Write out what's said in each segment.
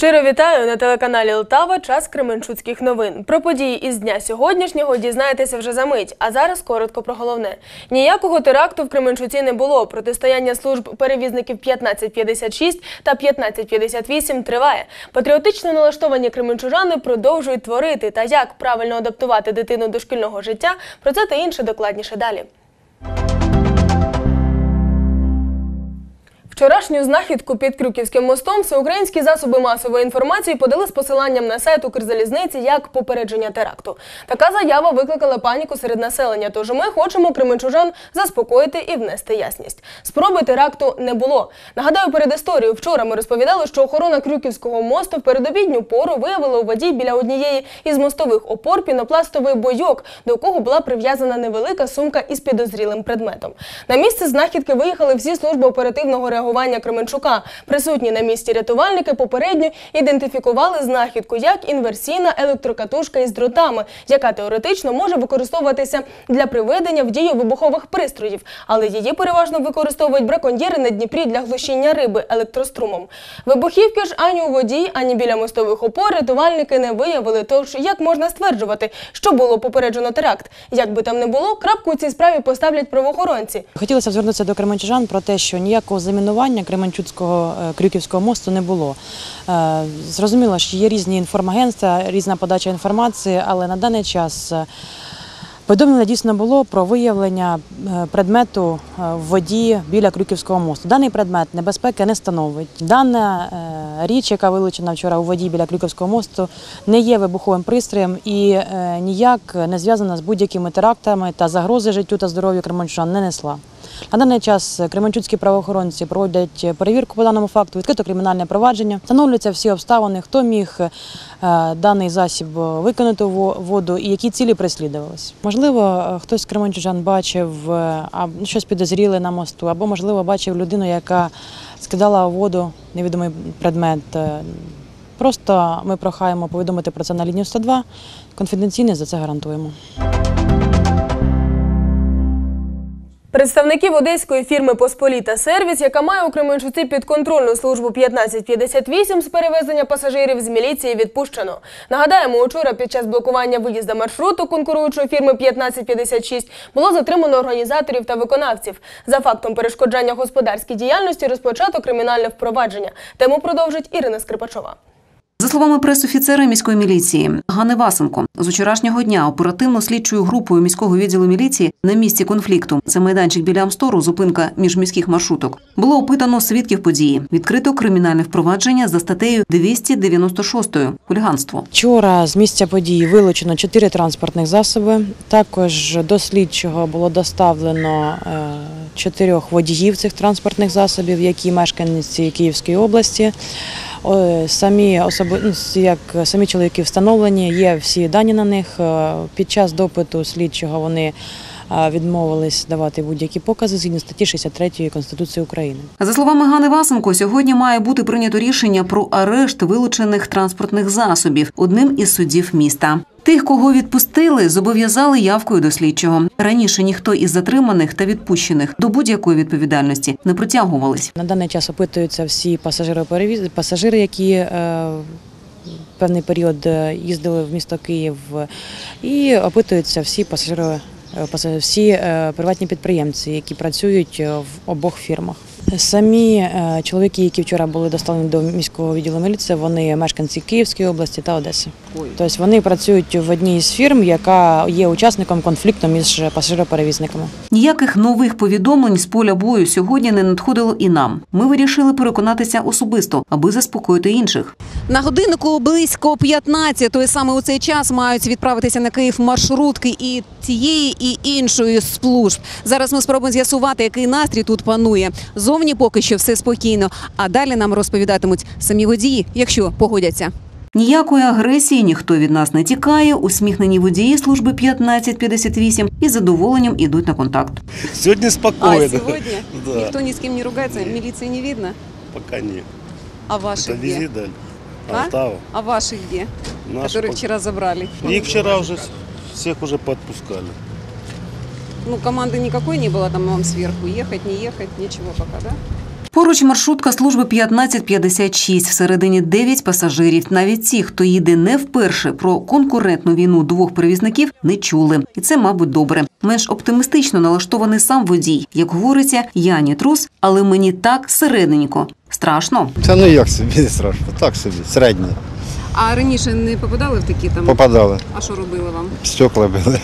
Щиро вітаю на телеканалі Лтава. Час Кременчуцьких новин. Про події із дня сьогоднішнього дізнаєтеся вже за мить. А зараз коротко про головне. Ніякого теракту в Кременчуці не було. Протистояння служб перевізників 1556 та 1558 триває. Патріотично налаштовані кременчужани продовжують творити та як правильно адаптувати дитину до шкільного життя. Про це та інше докладніше далі. Вчорашню знахідку під Крюківським мостом всеукраїнські засоби масової інформації подали з посиланням на сайт Укрзалізниці як попередження теракту. Така заява викликала паніку серед населення. Тож ми хочемо кременчужан заспокоїти і внести ясність. Спроби теракту не було. Нагадаю, перед історією вчора ми розповідали, що охорона Крюківського мосту в передобідню пору виявила у воді біля однієї із мостових опор пінопластовий бойок, до якого була прив'язана невелика сумка із підозрілим предметом. На місце знахідки виїхали всі служби оперативного реагування Кременчука. Присутні на місці рятувальники попередньо ідентифікували знахідку як інверсійна електрокатушка із дротами, яка теоретично може використовуватися для приведення в дію вибухових пристроїв, але її переважно використовують браконьєри на Дніпрі для глушіння риби електрострумом. Вибухівки ж ані у воді, ані біля мостових опор рятувальники не виявили. Тож як можна стверджувати, що було попереджено теракт? Як би там не було, крапку у цій справі поставлять правоохоронці. Хотілося звернутися до кременчужан про те, що ніякого замінування Кременчуцького е, Крюківського мосту не було. Е, Зрозуміло, що є різні інформагентства, різна подача інформації, але на даний час е, повідомлення дійсно було про виявлення предмету в воді біля Крюківського мосту. Даний предмет небезпеки не становить. Дана річ, яка вилучена вчора у воді біля Крюківського мосту, не є вибуховим пристроєм і ніяк не зв'язана з будь-якими терактами та загрози життю та здоров'ю кременчужан не несла. На даний час кременчуцькі правоохоронці проводять перевірку по даному факту, відкрито кримінальне провадження. Встановлюються всі обставини, хто міг е, даний засіб викинути у во- воду і які цілі переслідувалися. Можливо, е, хтось з кременчужан бачив е, щось підозріле на мосту, або можливо бачив людину, яка скидала у воду невідомий предмет. Просто ми прохаємо повідомити про це на лінію 102. Конфіденційність за це гарантуємо. Представників одеської фірми Посполіта Сервіс, яка має у Кременчуці підконтрольну службу 1558 з перевезення пасажирів з міліції відпущено. Нагадаємо, учора під час блокування виїзда маршруту конкуруючої фірми 1556 було затримано організаторів та виконавців. За фактом перешкоджання господарській діяльності розпочато кримінальне впровадження. Тему продовжить Ірина Скрипачова. За словами пресофіцера міської міліції Гани Васенко, з вчорашнього дня оперативно-слідчою групою міського відділу міліції на місці конфлікту це майданчик біля Амстору, зупинка міжміських маршруток. Було опитано свідків події. Відкрито кримінальне впровадження за статтею 296 хуліганство. Вчора з місця події вилучено чотири транспортних засоби. Також до слідчого було доставлено е, чотирьох водіїв цих транспортних засобів, які мешканці Київської області. Самі особи, ну, як самі чоловіки встановлені, є всі дані на них. Е, Під час допиту слідчого вони відмовились давати будь-які покази згідно статті 63 Конституції України. За словами Гани Васенко, сьогодні має бути прийнято рішення про арешт вилучених транспортних засобів одним із судів міста. Тих, кого відпустили, зобов'язали явкою до слідчого. Раніше ніхто із затриманих та відпущених до будь-якої відповідальності не притягувались. На даний час опитуються всі пасажири пасажири, які е, певний період е, їздили в місто Київ, і опитуються всі пасажири, паса- всі е, приватні підприємці, які працюють е, в обох фірмах. Самі е, чоловіки, які вчора були доставлені до міського відділу міліції, вони мешканці Київської області та Одеси. Тобто вони працюють в одній з фірм, яка є учасником конфлікту між пасажироперевізниками. Ніяких нових повідомлень з поля бою сьогодні не надходило і нам. Ми вирішили переконатися особисто, аби заспокоїти інших. На годиннику близько 15-ї саме у цей час мають відправитися на Київ маршрутки і цієї, і іншої служб. Зараз ми спробуємо з'ясувати, який настрій тут панує. Зовні поки що все спокійно. А далі нам розповідатимуть самі водії, якщо погодяться. Ніякої агресії ніхто від нас не тікає. Усміхнені водії служби 1558 із задоволенням ідуть на контакт. Сегодня спокойно. Да. Ніхто ні з ким не ругається, міліції не видно. Пока нет. А ваших визит дали. А? А ваших где? Наши Которых пок- забрали. Их вчера уже с- всех уже подпускали. Ну, команды никакой не было там вам сверху. Ехать, не ехать, ничего пока, да? Поруч маршрутка служби 1556. Всередині 9 пасажирів. Навіть ті, хто їде не вперше, про конкурентну війну двох перевізників не чули. І це, мабуть, добре. Менш оптимістично налаштований сам водій. Як говориться, я не трус, але мені так середненько. Страшно. Це ну як собі не страшно, так собі, середнє. А раніше не попадали в такі там? Попадали, А що робили вам? стекла били.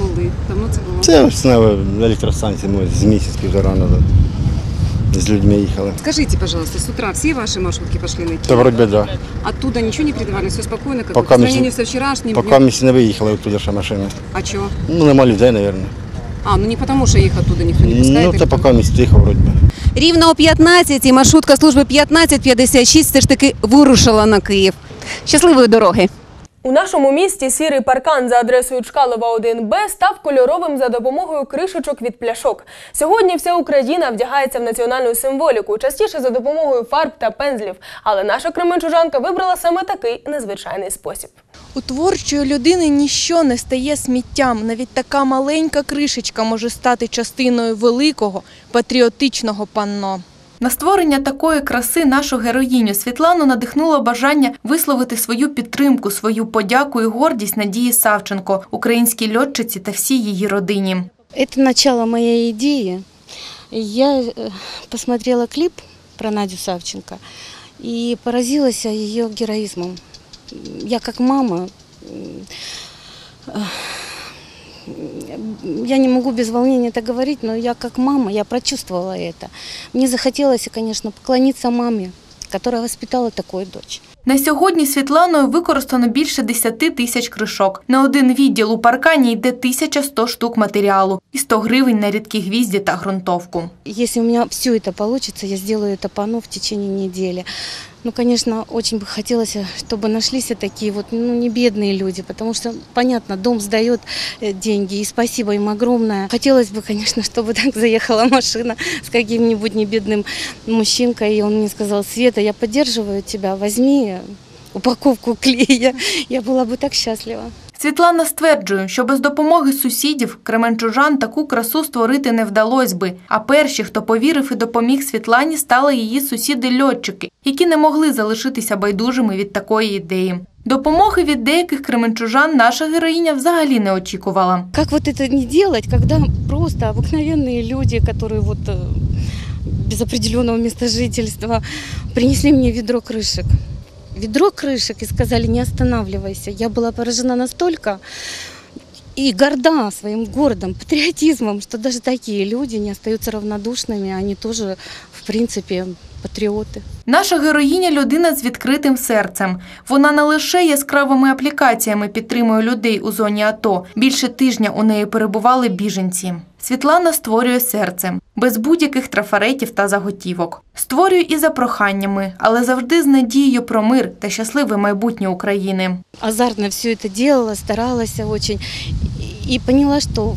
Коли? Давно це було? Це ось на електростанції ми з місяць півтора назад. З людьми їхали. Скажите, пожалуйста, с утра все ваши маршрутки пошли на Киев? Та вроді да. Оттуда ничего не передавали? Все спокойно? Как Пока по мы сравнению со вчерашним? Поки ми не виїхали оттуда ще машини. А чего? Ну, нема людей, мабуть. А, ну не потому, что их оттуда никто не пускает? Ну, или поки ми тихо, вроді би. Рівно о 15 маршрутка служби 1556 все ж таки вирушила на Київ. Щасливої дороги! У нашому місті сірий паркан за адресою Чкалова 1Б став кольоровим за допомогою кришечок від пляшок. Сьогодні вся Україна вдягається в національну символіку, частіше за допомогою фарб та пензлів. Але наша кременчужанка вибрала саме такий незвичайний спосіб. У творчої людини ніщо не стає сміттям. Навіть така маленька кришечка може стати частиною великого патріотичного панно. На створення такої краси нашу героїню Світлану надихнуло бажання висловити свою підтримку, свою подяку і гордість Надії Савченко, українській льотчиці та всій її родині. Это начало моей идеи. Я э, посмотрела клип про Надю Савченко и поразилась ее героизмом. Я как мама, м, э, я не могу без волнения это говорить, но я как мама, я прочувствовала это. Мне захотелось, конечно, поклониться маме, которая воспитала такую дочь. На сьогодні Світланою використано більше 10 тисяч кришок. На один відділ у паркані йде 1100 штук матеріалу і 100 гривень на рідкі гвізді та ґрунтовку. Если у меня все это получится, я сделаю это панно в течение недели. Ну, конечно, очень бы хотелось, чтобы нашлись и такие вот, ну, не бедные люди, потому что, понятно, дом сдает э, деньги, и спасибо им огромное. Хотелось бы, конечно, чтобы так заехала машина с каким-нибудь небедным мужчинкой, и он мне сказал, Света, я поддерживаю тебя, возьми упаковку клея. Я была бы так счастлива. Світлана стверджує, що без допомоги сусідів кременчужан таку красу створити не вдалось би. А перші, хто повірив і допоміг Світлані, стали її сусіди-льотчики, які не могли залишитися байдужими від такої ідеї. Допомоги від деяких кременчужан наша героїня взагалі не очікувала. Как вот это не делать, когда просто обыкновенные люди, которые вот э, без определенного места жительства, принесли мне ведро крышек. Ведро крышек и сказали, не останавливайся. Я была поражена настолько и горда своим городом, патриотизмом, что даже такие люди не остаются равнодушными, они тоже, в принципе, патриоты. Наша героїня людина з відкритим серцем. Вона не лише яскравими аплікаціями підтримує людей у зоні АТО. Більше тижня у неї перебували біженці. Світлана створює серцем, без будь-яких трафаретів та заготівок. Створює і за проханнями, але завжди з надією про мир та щасливе майбутнє України. азартно все это делала, старалась очень. И и поняла, что м,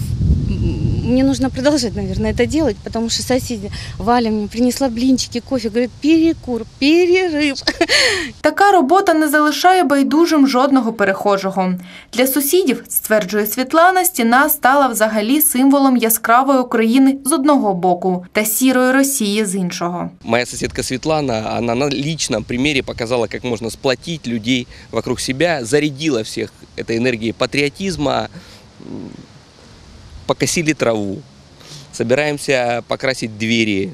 мне нужно продолжать, наверное, это делать, потому что соседи Валя мне принесла блинчики, кофе, говорит, перекур, перерыв. Така робота не залишає байдужим жодного перехожого. Для сусідів, стверджує Світлана, стіна стала взагалі символом яскравої України з одного боку та сірої Росії з іншого. Моя соседка Светлана, она на личном примере показала, как можно сплотить людей вокруг себя, зарядила всех этой энергией патриотизма, м, покосили траву, собираємося покрасити двері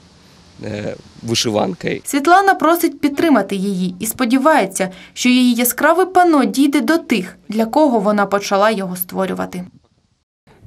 вишиванкою. Світлана просить підтримати її і сподівається, що її яскраве пано дійде до тих, для кого вона почала його створювати.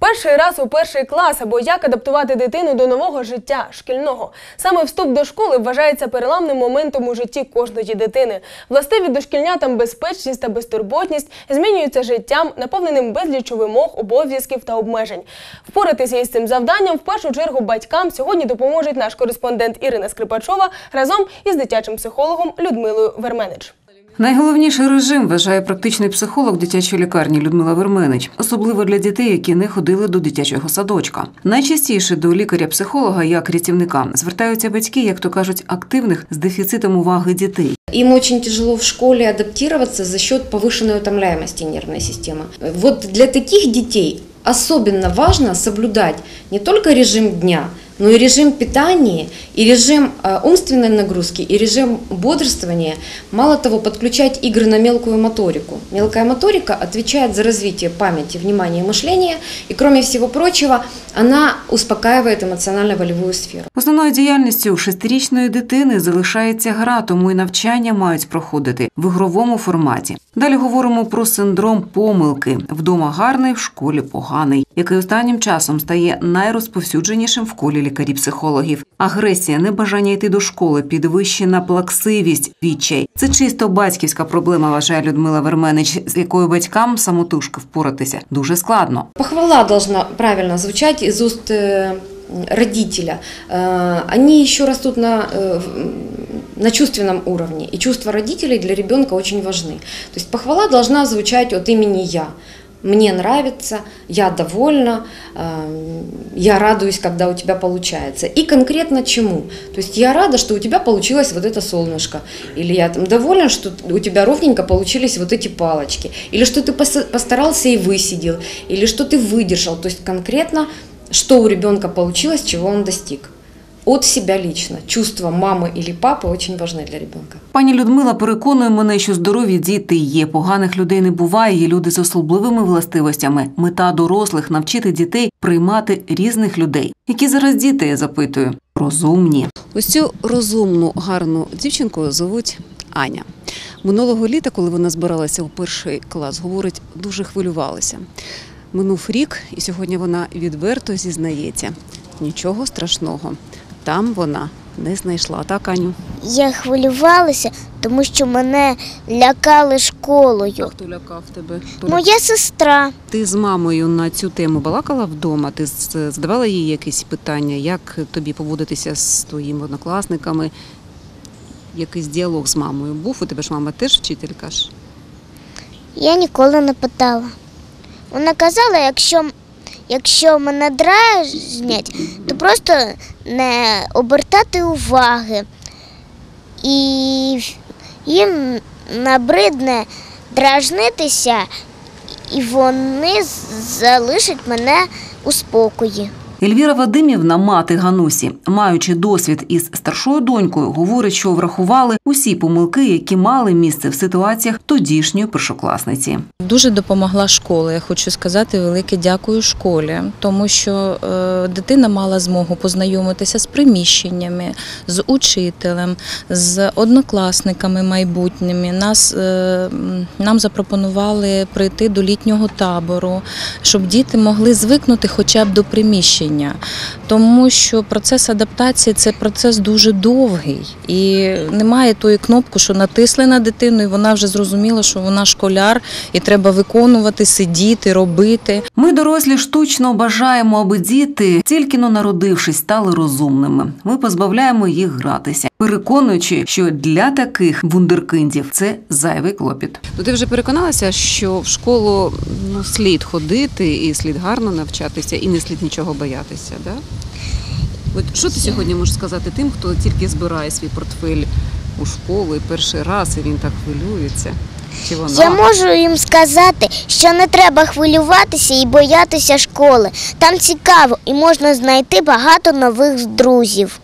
Перший раз у перший клас або як адаптувати дитину до нового життя шкільного. Саме вступ до школи вважається переламним моментом у житті кожної дитини. Властиві дошкільнятам безпечність та безтурботність змінюються життям, наповненим безліччю вимог, обов'язків та обмежень. Впоратися із цим завданням в першу чергу батькам сьогодні допоможуть наш кореспондент Ірина Скрипачова разом із дитячим психологом Людмилою Верменич. Найголовніший режим вважає практичний психолог дитячої лікарні Людмила Верменич, особливо для дітей, які не ходили до дитячого садочка. Найчастіше до лікаря-психолога як рятівника звертаються батьки, як то кажуть, активних з дефіцитом уваги дітей. Им очень тяжело в школе адаптироваться за счет повышенной утомляемости нервной системы. Вот для таких детей особенно важно соблюдать не только режим дня, но и режим питания, и режим э, умственной нагрузки, и режим бодрствования. Мало того, подключать игры на мелкую моторику. Мелкая моторика отвечает за развитие памяти, внимания и мышления, и кроме всего прочего, она успокаивает эмоционально-волевую сферу. Основною діяльністю шестирічної дитини залишається гра, тому і навчання мають проходити в ігровому форматі. Далі говоримо про синдром помилки вдома гарний, в школі поганий, який останнім часом стає найрозповсюдженішим в колі лікарів-психологів. Агресія, небажання йти до школи, підвищена плаксивість, відчай. Це чисто батьківська проблема, вважає Людмила Верменич, з якою батькам самотужки впоратися дуже складно. Похвала должна правильно звучать из уст э, родителя. Э, Они еще растут на, э, в- на чувственном уровне, и чувства родителей для ребенка очень важны. То есть похвала должна звучать от имени «я». Мне нравится, я довольна, э, я радуюсь, когда у тебя получается. И конкретно чему? То есть я рада, что у тебя получилось вот это солнышко. Или я там довольна, что у тебя ровненько получились вот эти палочки. Или что ты пос- постарался и высидел. Или что ты выдержал. То есть конкретно, что у ребенка получилось, чего он достиг. От себя лично. Чувства мамы или папы очень важны для ребенка. Пані Людмила переконує мене, що здорові діти є. Поганих людей не буває. Є люди з особливими властивостями. Мета дорослих навчити дітей приймати різних людей. Які зараз діти, я запитую, розумні. Ось цю розумну, гарну дівчинку звуть Аня. Минулого літа, коли вона збиралася у перший клас, говорить, дуже хвилювалася. Минув рік, і сьогодні вона відверто зізнається. Нічого страшного. Там вона не знайшла. Так, Аню? Я хвилювалася, тому що мене лякали школою. Хто лякав тебе? Моя сестра. Ти з мамою на цю тему балакала вдома? Ти задавала їй якісь питання, як тобі поводитися з твоїми однокласниками? Якийсь діалог з мамою був? У тебе ж мама теж вчителька ж? Я ніколи не питала. Вона казала, якщо, якщо мене дражнять, то просто не обертати уваги. І їм набридне дражнитися, і вони залишать мене у спокої. Ельвіра Вадимівна, мати Ганусі, маючи досвід із старшою донькою, говорить, що врахували усі помилки, які мали місце в ситуаціях тодішньої першокласниці. Дуже допомогла школа. Я хочу сказати велике дякую школі, тому що е, дитина мала змогу познайомитися з приміщеннями, з учителем, з однокласниками майбутніми. Нас, е, нам запропонували прийти до літнього табору, щоб діти могли звикнути хоча б до приміщення, тому що процес адаптації це процес дуже довгий, і немає тої кнопки, що натисли на дитину, і вона вже зрозуміла, що вона школяр, і треба виконувати, сидіти, робити. Ми, дорослі, штучно бажаємо, аби діти, тільки но народившись, стали розумними. Ми позбавляємо їх гратися, переконуючи, що для таких вундеркиндів це зайвий клопіт. Ну, ти вже переконалася, що в школу ну, слід ходити і слід гарно навчатися, і не слід нічого боятися, да? От що ти сьогодні можеш сказати тим, хто тільки збирає свій портфель у школу і перший раз, і він так хвилюється? Чи вона? Я можу їм сказати, що не треба хвилюватися і боятися школи. Там цікаво і можна знайти багато нових друзів.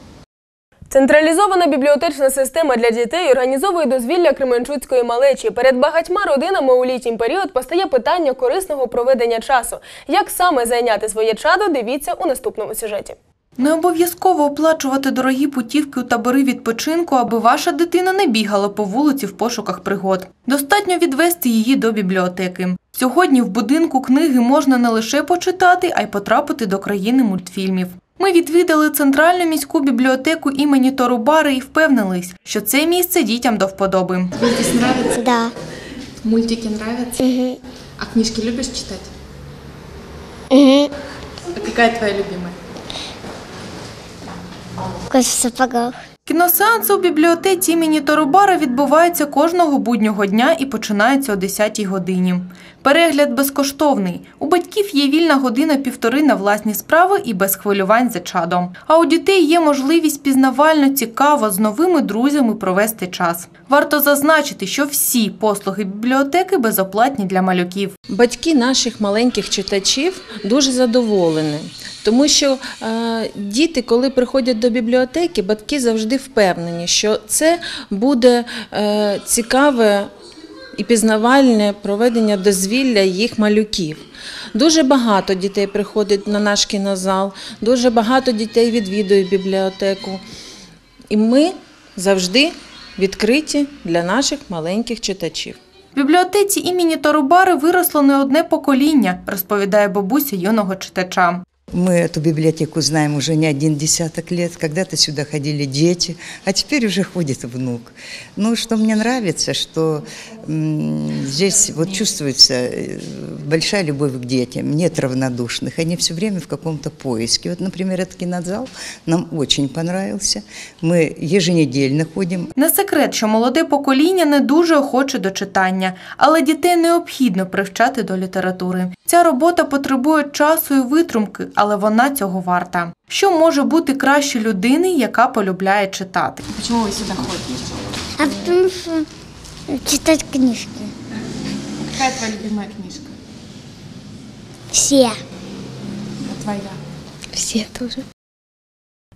Централізована бібліотечна система для дітей організовує дозвілля Кременчуцької малечі. Перед багатьма родинами у літній період постає питання корисного проведення часу. Як саме зайняти своє чадо, дивіться у наступному сюжеті. Не обов'язково оплачувати дорогі путівки у табори відпочинку, аби ваша дитина не бігала по вулиці в пошуках пригод. Достатньо відвести її до бібліотеки. Сьогодні в будинку книги можна не лише почитати, а й потрапити до країни мультфільмів. Ми відвідали центральну міську бібліотеку імені Торубари і впевнились, що це місце дітям до вподоби. Здесь нравится? Да. Мультики нравятся? Угу. А книжки любишь читать? Угу. А какая твоя любимая? в сапогах. Кіносеанси у бібліотеці імені Торобара відбуваються кожного буднього дня і починаються о 10-й годині. Перегляд безкоштовний. У батьків є вільна година півтори на власні справи і без хвилювань за чадом. А у дітей є можливість пізнавально цікаво з новими друзями провести час. Варто зазначити, що всі послуги бібліотеки безоплатні для малюків. Батьки наших маленьких читачів дуже задоволені, Тому що е, діти, коли приходять до бібліотеки, батьки завжди впевнені, що це буде е, цікаве і пізнавальне проведення дозвілля їх малюків. Дуже багато дітей приходить на наш кінозал, дуже багато дітей відвідує бібліотеку. І ми завжди відкриті для наших маленьких читачів. В бібліотеці імені Торубари виросло не одне покоління, розповідає бабуся юного читача. Мы эту библиотеку знаем уже не один десяток лет. Когда-то сюда ходили дети, а теперь уже ходит внук. Ну, что мне нравится, что м, здесь вот чувствуется э, большая любовь к детям, нет равнодушных. Они все время в каком-то поиске. Вот, например, этот кинозал нам очень понравился. Мы еженедельно ходим. Не секрет, що молоде покоління не дуже охоче до читання, але дітей необхідно привчати до літератури. Ця робота потребує часу і витримки, але вона цього варта. Що може бути краще людини, яка полюбляє читати? Чому ви сюди ходите? А тому що читати книжки. Яка твоя любима книжка? Всі. А твоя? Всі тоже.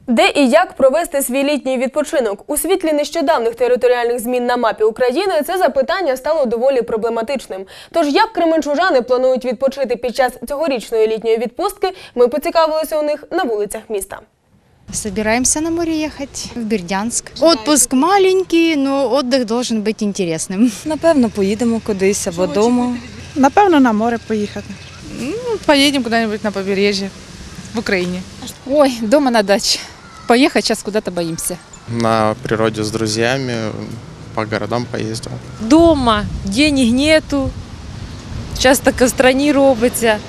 Де і як провести свій літній відпочинок у світлі нещодавних територіальних змін на мапі України це запитання стало доволі проблематичним. Тож як кременчужани планують відпочити під час цьогорічної літньої відпустки, ми поцікавилися у них на вулицях міста. Собираемся на море ехать в Бердянск. Отпуск маленький, но отдых должен быть интересным. Напевно, поїдемо кудись або дому. Напевно, на море поїхати. Ну, поїдемо куди-небудь на побережжя в Україні. Ой, дома на даче. Поехать сейчас куда-то боимся. На природе с друзьями, по городам поездил. Дома денег нету. Сейчас так в стране робиться.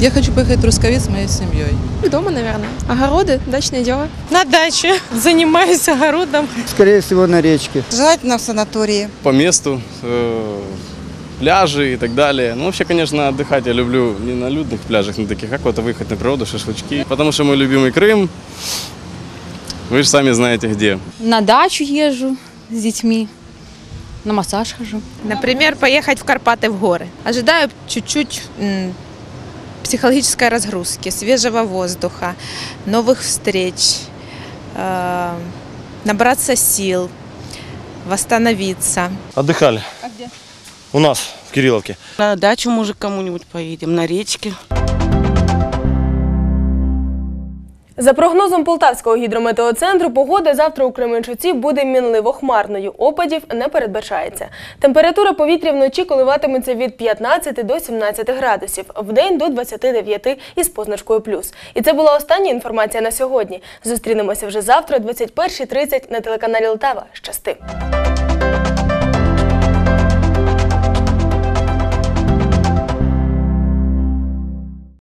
Я хочу поїхати в Трускавець з моєю сім'єю. Дома, наверное. Огороды, дачные дела. На даче. Занимаюсь огородом. Скорее всего, на речке. Желательно в санаторії. по месту, э, пляжи и так далее. Ну, вообще, конечно, отдыхать я люблю не на людных пляжах, на таких, а куда-то выехать на природу, шашлычки. Потому что мой любимый Крым, вы же сами знаете где. На дачу езжу с детьми. На массаж хожу. Например, поехать в Карпаты в горы. Ожидаю чуть-чуть психологической разгрузки, свежего воздуха, новых встреч, э, набраться сил, восстановиться. Отдыхали. А где? У нас, в Кирилловке. На дачу, может, кому-нибудь поедем, на речке. За прогнозом Полтавського гідрометеоцентру, погода завтра у Кременчуці буде мінливо хмарною. Опадів не передбачається. Температура повітря вночі коливатиметься від 15 до 17 градусів, вдень до 29 із позначкою плюс. І це була остання інформація на сьогодні. Зустрінемося вже завтра, о 21.30 на телеканалі Лтава. Щасти!